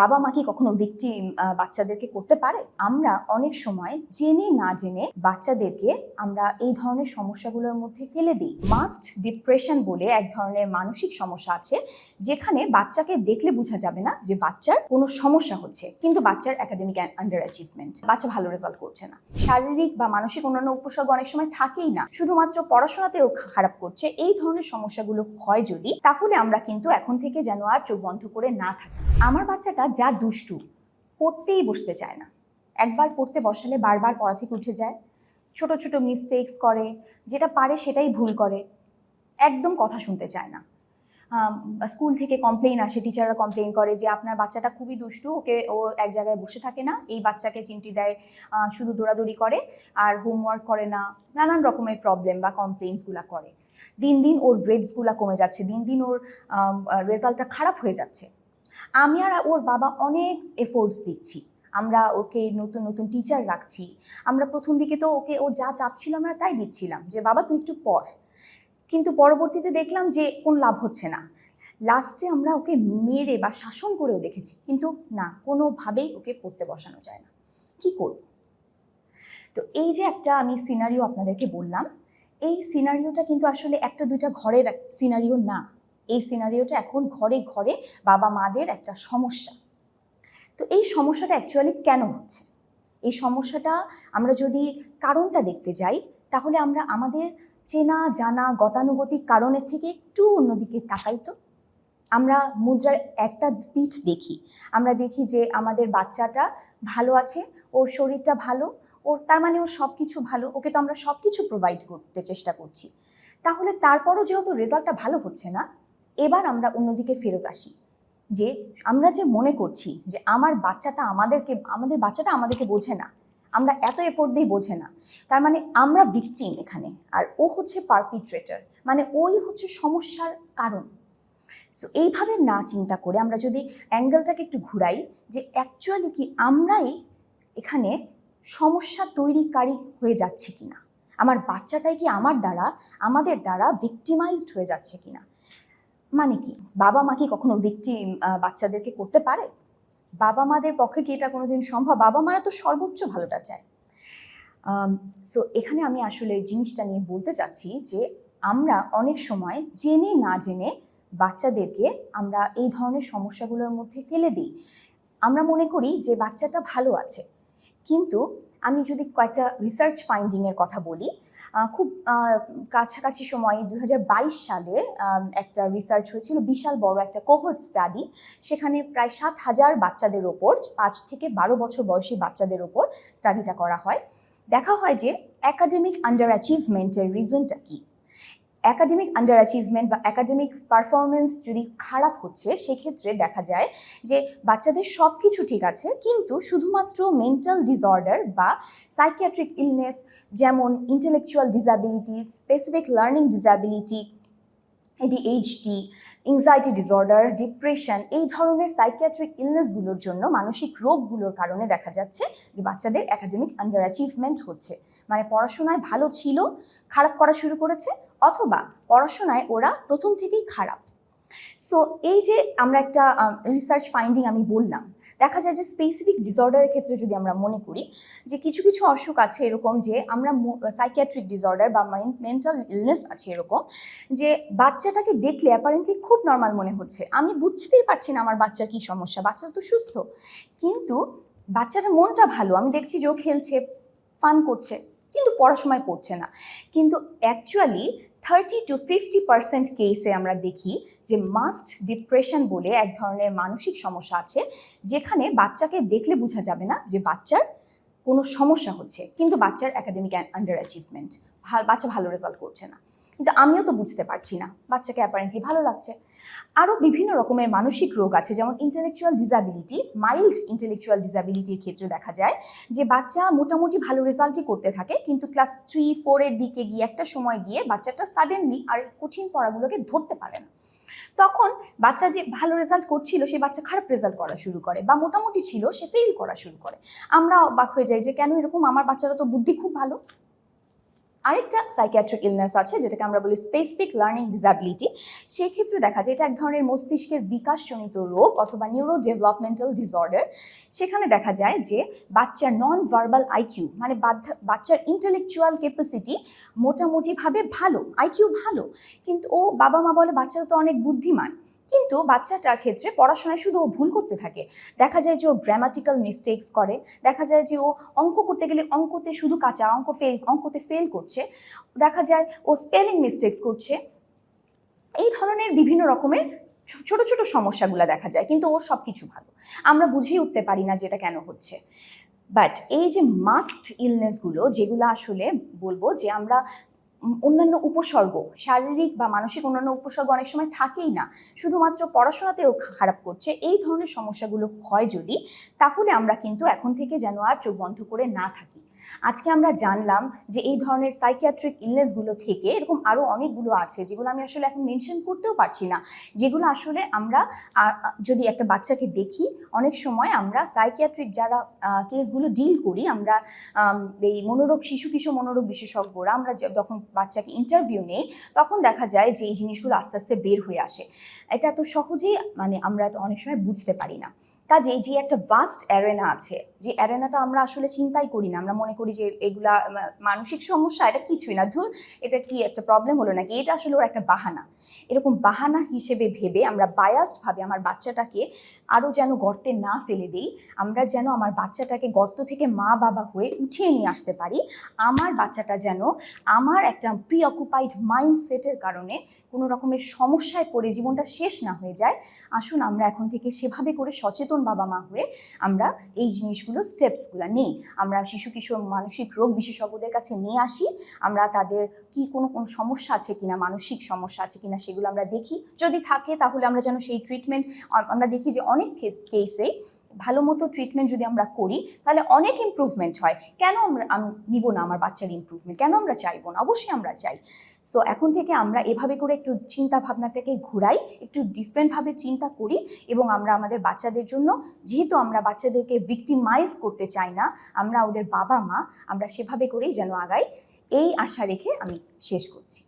বাবা মা কি কখনো ভিকটিম বাচ্চাদেরকে করতে পারে? আমরা অনেক সময় জেনে না জেনে বাচ্চাদেরকে আমরা এই ধরনের সমস্যাগুলোর মধ্যে ফেলে দিই। মাস্ট ডিপ্রেশন বলে এক ধরনের মানসিক সমস্যা আছে, যেখানে বাচ্চাকে দেখলে বোঝা যাবে না যে বাচ্চার কোনো সমস্যা হচ্ছে। কিন্তু বাচ্চার একাডেমিক আন্ডার অ্যাচিভমেন্ট বাচ্চা ভালো রেজাল্ট করছে না। শারীরিক বা মানসিক অন্যান্য উপসর্গ অনেক সময় থাকেই না। শুধুমাত্র পড়াশোনাতেও খারাপ করছে। এই ধরনের সমস্যাগুলো হয় যদি, তাহলে আমরা কিন্তু এখন থেকে যেন আর চোখ বন্ধ করে না থাকি। আমার বাচ্চাটা যা দুষ্টু, পড়তেই বসতে চায় না। একবার পড়তে বসালে বারবার পড়া থেকে উঠে যায়। ছোট ছোট মিস্টেকস করে, যেটা পারে সেটাই ভুল করে। একদম কথা শুনতে চায় না। স্কুল থেকে কমপ্লেন আসে টিচাররা কমপ্লেন করে যে আপনার বাচ্চাটা খুবই দুষ্টু, ওকে ও এক জায়গায় বসে থাকে না, এই বাচ্চাকে চিমটি দেয় শুধু দৌড়াদৌড়ি করে আর হোমওয়ার্ক করে না, নানান রকমের প্রবলেম বা কমপ্লেন্সগুলো করে। দিন দিন ওর গ্রেডসগুলো কমে যাচ্ছে, দিন দিন ওর রেজাল্টটা খারাপ হয়ে যাচ্ছে। আমি আর ওর বাবা অনেক এফোর্টস দিচ্ছি। আমরা ওকে নতুন নতুন টিচার রাখছি। আমরা প্রথম দিকে তো ওকে, ও যা চাচ্ছিল আমরা তাই দিচ্ছিলাম যে, বাবা, তুই একটু পড়। কিন্তু পরবর্তীতে দেখলাম যে, কোন লাভ হচ্ছে না। লাস্টে আমরা ওকে মেরে বা শাসন করেও দেখেছি। কিন্তু না, কোনোভাবেই ওকে পড়তে বসানো যায় না। কি করব? তো এই যে একটা আমি সিনারিও আপনাদেরকে বললাম, এই সিনারিওটা কিন্তু আসলে একটা, দুইটা ঘরের সিনারিও না। এই সিনারিওটা এখন ঘরে ঘরে বাবা মাদের একটা সমস্যা। তো এই সমস্যাটা অ্যাকচুয়ালি কেন হচ্ছে? এই সমস্যাটা আমরা যদি কারণটা দেখতে যাই, তাহলে আমরা আমাদের চেনা, জানা, গতানুগতিক কারণের থেকে একটু অন্যদিকে তাকাই তো। আমরা মুদ্রার একটা পিঠ দেখি। আমরা দেখি যে আমাদের বাচ্চাটা ভালো আছে, ওর শরীরটা ভালো, ওর তার মানে ওর সব কিছু ভালো, ওকে তো আমরা সব কিছু প্রোভাইড করতে চেষ্টা করছি। তাহলে তারপরও যেহেতু রেজাল্টটা ভালো হচ্ছে না এবার আমরা অন্যদিকে ফেরত আসি। যে আমরা যে মনে করছি যে আমার বাচ্চাটা আমাদেরকে, আমাদের বাচ্চাটা আমাদেরকে বোঝে না, আমরা এত এফোর্ট দিয়ে বোঝে না, তার মানে আমরা ভিকটিম এখানে, আর ও হচ্ছে পারপিট্রেটার মানে ওই হচ্ছে সমস্যার কারণ। সো এইভাবে না চিন্তা করে আমরা যদি অ্যাঙ্গেলটাকে একটু ঘুরাই, যে অ্যাকচুয়ালি কি আমরাই এখানে সমস্যা তৈরিকারী হয়ে যাচ্ছে কিনা? আমার বাচ্চাটাই কি আমার দ্বারা, আমাদের দ্বারা ভিকটিমাইজড হয়ে যাচ্ছে কিনা? মানে কি? বাবা মা কি কখনো ভিকটিম বাচ্চাদেরকে করতে পারে? বাবা মাদের পক্ষে কি এটা কোনোদিন সম্ভব? বাবা মারা তো সর্বোচ্চ ভালোটা চায়। সো এখানে আমি আসলে জিনিসটা নিয়ে বলতে চাচ্ছি যে আমরা অনেক সময় জেনে না জেনে বাচ্চাদেরকে আমরা এই ধরনের সমস্যাগুলোর মধ্যে ফেলে দিই। আমরা মনে করি যে বাচ্চাটা ভালো আছে। কিন্তু আমি যদি কয়েকটা রিসার্চ ফাইন্ডিংয়ের কথা বলি খুব কাছাকাছি সময়ে দু হাজার বাইশ সালে একটা রিসার্চ হয়েছিল, বিশাল বড় একটা কোহর্ট স্টাডি সেখানে প্রায় সাত হাজার বাচ্চাদের ওপর, পাঁচ থেকে বারো বছর বয়সী বাচ্চাদের ওপর স্টাডিটা করা হয়। দেখা হয় যে অ্যাকাডেমিক আন্ডার অ্যাচিভমেন্টের রিজনটা কি? একাডেমিক আন্ডার অ্যাচিভমেন্ট বা অ্যাকাডেমিক পারফরমেন্স যদি খারাপ হচ্ছে, সেক্ষেত্রে দেখা যায় যে বাচ্চাদের সব কিছু ঠিক আছে, কিন্তু শুধুমাত্র মেন্টাল ডিসঅর্ডার বা সাইকিয়াট্রিক ইলনেস যেমন intellectual disability specific learning disability ADHD anxiety disorder depression এই ধরনের সাইকিয়াট্রিক ইলনেসগুলোর জন্য মানসিক রোগগুলোর কারণে দেখা যাচ্ছে যে বাচ্চাদের একাডেমিক আন্ডার অ্যাচিভমেন্ট হচ্ছে। মানে পড়াশোনায় ভালো ছিল, খারাপ করা শুরু করেছে অথবা পড়াশোনায় ওরা প্রথম থেকেই খারাপ। সো এই যে আমরা একটা রিসার্চ ফাইন্ডিং আমি বললাম, দেখা যায় যে স্পেসিফিক ডিসঅর্ডারের ক্ষেত্রে যদি আমরা মনে করি, যে কিছু কিছু অসুখ আছে এরকম যে আমরা সাইকিয়াট্রিক ডিসঅর্ডার বা মেন্টাল ইলনেস আছে এরকম, যে বাচ্চাটাকে দেখলে অ্যাপারেন্টলি খুব নর্মাল মনে হচ্ছে। আমি বুঝতেই পারছি না আমার বাচ্চার কী সমস্যা বাচ্চা তো সুস্থ। কিন্তু বাচ্চাটার মনটা ভালো, আমি দেখছি যে ও খেলছে ফান করছে, কিন্তু পড়াশোনায় পড়ছে না। কিন্তু actually thirty two fifty percent কেসে আমরা দেখি যে মাস্ট ডিপ্রেশন বলে এক ধরনের মানসিক সমস্যা আছে, যেখানে বাচ্চাকে দেখলে বোঝা যাবে না যে বাচ্চার কোনো সমস্যা হচ্ছে, কিন্তু বাচ্চার অ্যাকাডেমিক অ্যান্ড আন্ডার অ্যাচিভমেন্ট বাচ্চা ভালো রেজাল্ট করছে না। কিন্তু আমিও তো বুঝতে পারছি না, বাচ্চাকে অ্যাপারেন্টলি ভালো লাগছে। আরও বিভিন্ন রকমের মানসিক রোগ আছে, যেমন ইন্টেলেকচুয়াল ডিসাবিলিটি মাইল্ড ইন্টেলেকচুয়াল ডিসাবিলিটির ক্ষেত্রে দেখা যায় যে বাচ্চা মোটামুটি ভালো রেজাল্টই করতে থাকে, কিন্তু ক্লাস থ্রি ফোরের দিকে গিয়ে একটা সময় গিয়ে বাচ্চাটা সাডেনলি আর কঠিন পড়াগুলোকে ধরতে পারে না। তখন বাচ্চা যে ভালো রেজাল্ট করছিল, সেই বাচ্চা খারাপ রেজাল্ট করা শুরু করে বা মোটামুটি ছিল, সে ফেল করা শুরু করে। আমরা অবাক হয়ে যাই যে কেন এরকম? আমার বাচ্চারা তো বুদ্ধি খুব ভালো। আরেকটা সাইকিয়াট্রিক ইলনেস আছে, যেটাকে আমরা বলি স্পেসিফিক লার্নিং ডিসাবিলিটি সেই ক্ষেত্রে দেখা যায় এটা এক ধরনের মস্তিষ্কের বিকাশজনিত রোগ অথবা নিউরো ডেভেলপমেন্টাল ডিসঅর্ডার সেখানে দেখা যায় যে বাচ্চার নন ভার্বাল আইকিউ মানে বাচ্চার ইন্টেলেকচুয়াল ক্যাপাসিটি মোটামুটিভাবে ভালো আইকিউ ভালো। কিন্তু ও বাবা মা বলে বাচ্চারা তো অনেক বুদ্ধিমান। কিন্তু বাচ্চাটার ক্ষেত্রে পড়াশোনায় শুধু ও ভুল করতে থাকে। দেখা যায় যে ও গ্রামাটিক্যাল মিস্টেক্স করে। দেখা যায় যে ও অঙ্ক করতে গেলে অঙ্কতে শুধু কাঁচা অঙ্ক ফেল অঙ্কতে ফেল করছে। দেখা যায় ও স্পেলিং মিস্টেক্স করছে। এই ধরনের বিভিন্ন রকমের ছোট ছোট সমস্যাগুলো দেখা যায়, কিন্তু ওর সব কিছু ভালো। আমরা বুঝেই উঠতে পারি না যেটা কেন হচ্ছে। বাট এই যে মাস্ট ইলনেসগুলো যেগুলো আসলে বলব যে আমরা অন্যান্য উপসর্গ, শারীরিক বা মানসিক অন্যান্য উপসর্গ অনেক সময় থাকেই না, শুধুমাত্র পড়াশোনাতেও খারাপ করছে, এই ধরনের সমস্যাগুলো হয় যদি, তাহলে আমরা কিন্তু এখন থেকে যেন আর চোখ বন্ধ করে না থাকি। আজকে আমরা জানলাম যে এই ধরনের সাইকিয়াট্রিক ইলনেসগুলো থেকে এরকম আরও অনেকগুলো আছে, যেগুলো আমি আসলে এখন মেনশন করতেও পারছি না। যেগুলো আসলে আমরা যদি একটা বাচ্চাকে দেখি, অনেক সময় আমরা সাইকিয়াট্রিক যারা কেসগুলো ডিল করি, আমরা এই মনোরোগ, শিশু কিশোর মনোরোগ বিশেষজ্ঞরা, আমরা যখন বাচ্চাকে ইন্টারভিউ নেই, তখন দেখা যায় যে এই জিনিসগুলো আস্তে আস্তে বের হয়ে আসে। এটা তো সহজেই মানে আমরা তো অনেক সময় বুঝতে পারি না। কাজেই যে একটা ভাস্ট অ্যারেনা আছে, যে অ্যারেনাটা আমরা আসলে চিন্তাই করি না, আমরা মনে করি যে এগুলা মানসিক সমস্যা, এটা কিছুই না। ধুর, এটা কি একটা প্রবলেম হলো নাকি? এটা আসলে ওর একটা বাহানা। এরকম বাহানা হিসেবে ভেবে আমরা বায়াসড ভাবে আমার বাচ্চাটাকে আরও যেন গর্তে না ফেলে দিই, আমরা যেন আমার বাচ্চাটাকে গর্ত থেকে মা বাবা হয়ে উঠিয়ে নিয়ে আসতে পারি, আমার বাচ্চাটা যেন আমার একটা প্রি অকুপাইড মাইন্ডসেটের কারণে কোনো রকমের সমস্যায় পড়ে জীবনটা শেষ না হয়ে যায়, আসুন আমরা এখন থেকে সেভাবে করে সচেতন বাবা মা হয়ে আমরা এই জিনিসগুলো স্টেপসগুলো নিই। আমরা শিশু কিশোর মানসিক রোগ বিশেষজ্ঞদের কাছে নিয়ে আসি। আমরা তাদের কি কোনো কোনো সমস্যা আছে কিনা, মানসিক সমস্যা আছে কিনা সেগুলো আমরা দেখি। যদি থাকে তাহলে আমরা যেন সেই ট্রিটমেন্ট আমরা দেখি যে অনেক কেস কেসে ভালো মতো ট্রিটমেন্ট যদি আমরা করি, তাহলে অনেক ইমপ্রুভমেন্ট হয়। কেন আমরা, আমি নিব না আমার বাচ্চার ইমপ্রুভমেন্ট কেন আমরা চাইব না? অবশ্যই আমরা চাই। সো এখন থেকে আমরা এভাবে করে একটু চিন্তা ভাবনাটাকে ঘুরাই, একটু ডিফারেন্টভাবে চিন্তা করি এবং আমরা আমাদের বাচ্চাদের জন্য, যেহেতু আমরা বাচ্চাদেরকে ভিক্টিমাইজ করতে চাই না, আমরা ওদের বাবা মা আমরা সেভাবে করেই যেন আগাই, এই আশা রেখে আমি শেষ করছি।